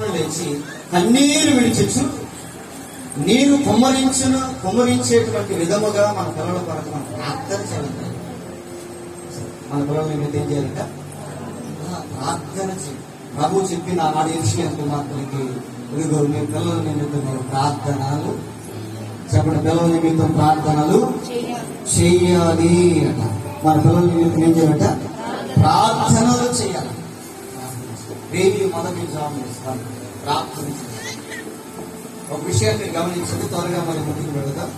లేచి కన్నీరు విడిచచ్చు. నీరు కుమ్మరించును కుమ్మరించేటువంటి విధముగా మన పిల్లల కొరకు మనం ప్రార్థన చేయాలి. మన పిల్లల్ని మీరు ఏం చేయాలంట? ప్రార్థన చేయాలి ప్రభు చెప్పిన ఆనాడు ఇరిషియన్ కుమార్తెలకి ఇదిగో మీ పిల్లల నిమిత్తం మీరు ప్రార్థనలు. చెప్పండి పిల్లల నిమిత్తం ప్రార్థనలు చెయ్యాలి అట. మన పిల్లల నిమిత్తం ఏం చేయాలంట? దేవి మొదటి జాబ్ ఇస్తాను. ప్రార్థన చేయాలి. ఒక విషయాన్ని గమనించండి త్వరగా మరి ముందుకు వెళదాం.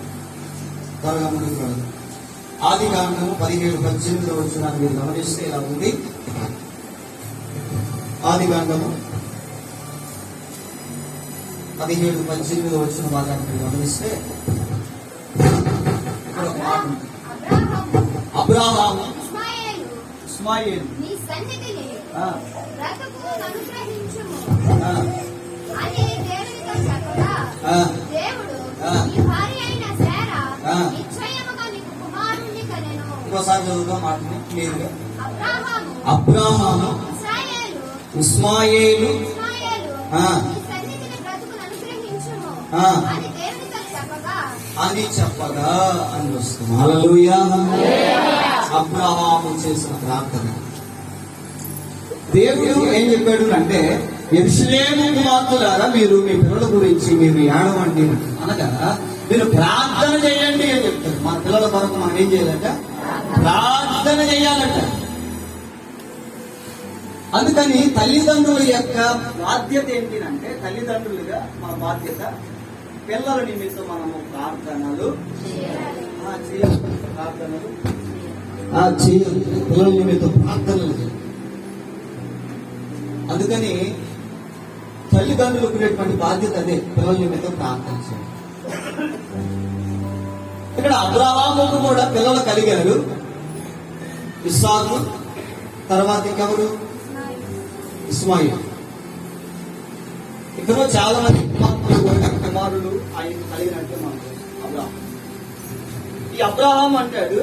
త్వరగా ముందుకు వెళదాం. ఆది కాండము పదిహేడు పద్దెనిమిది వచ్చిన మీరు గమనిస్తే ఇలా ఉంది. ఆది కాండము పదిహేడు పద్దెనిమిది వచ్చిన భాగాన్ని మీరు గమనిస్తే. అబ్రాహాము ఇస్మాయిల్ నీ సన్నిధిని ఆ, బ్రతుకు అనుగ్రహించుము. ఆ, అని దేవునితో చెప్పగా ఆ, దేవుడు ఆ. నీ భార్య అయిన శారా ఆ. నిశ్చయముగా నీకు కుమారుణ్ణి కనెను. ఇంకోసారి చదువుతాం మాటని క్లియర్గా. అబ్రాహాము అబ్రాహాము ఇస్రాయేలు ఇస్మాయేలు ఇస్మాయేలు ఆ. నీ సన్నిధిని బ్రతుకు అనుగ్రహించుము. ఆ. అని దేవునితో చెప్పగా. అని చెప్పగా అని వస్తుంది. అబ్రహాము చేసిన ప్రార్థన. దేవుడు ఏం చెప్పాడు అంటే ఎరుసలేము కుమార్తెలారా మీరు మీ పిల్లల గురించి మీరు ఏడవండి అనగా మీరు ప్రార్థన చేయండి అని చెప్తారు. మన పిల్లల కొరకు మనం ఏం చేయాలంట? ప్రార్థన చేయాలంట. అందుకని తల్లిదండ్రుల యొక్క బాధ్యత ఏంటిదంటే తల్లిదండ్రులుగా మన బాధ్యత పిల్లల నిమిత్తం మనము ప్రార్థనలు ప్రార్థనలు ఆ, చేయరు పిల్లల నిమిత్తం ప్రార్థనలు అందుకని తల్లిదండ్రులకు ఉండేటువంటి బాధ్యత అదే. పిల్లల నిమిత్తం ప్రార్థన చేయాలి. ఇక్కడ అబ్రాహాముకు కూడా పిల్లలు కలిగారు. ఇస్సాకు తర్వాత ఇంకెవరు? ఇస్మాయిల్. ఇక్కడ చాలా మంది కుమారులు ఆయన కలిగినట్టు మనకు అబ్రాహం. ఈ అబ్రాహాం అంటాడు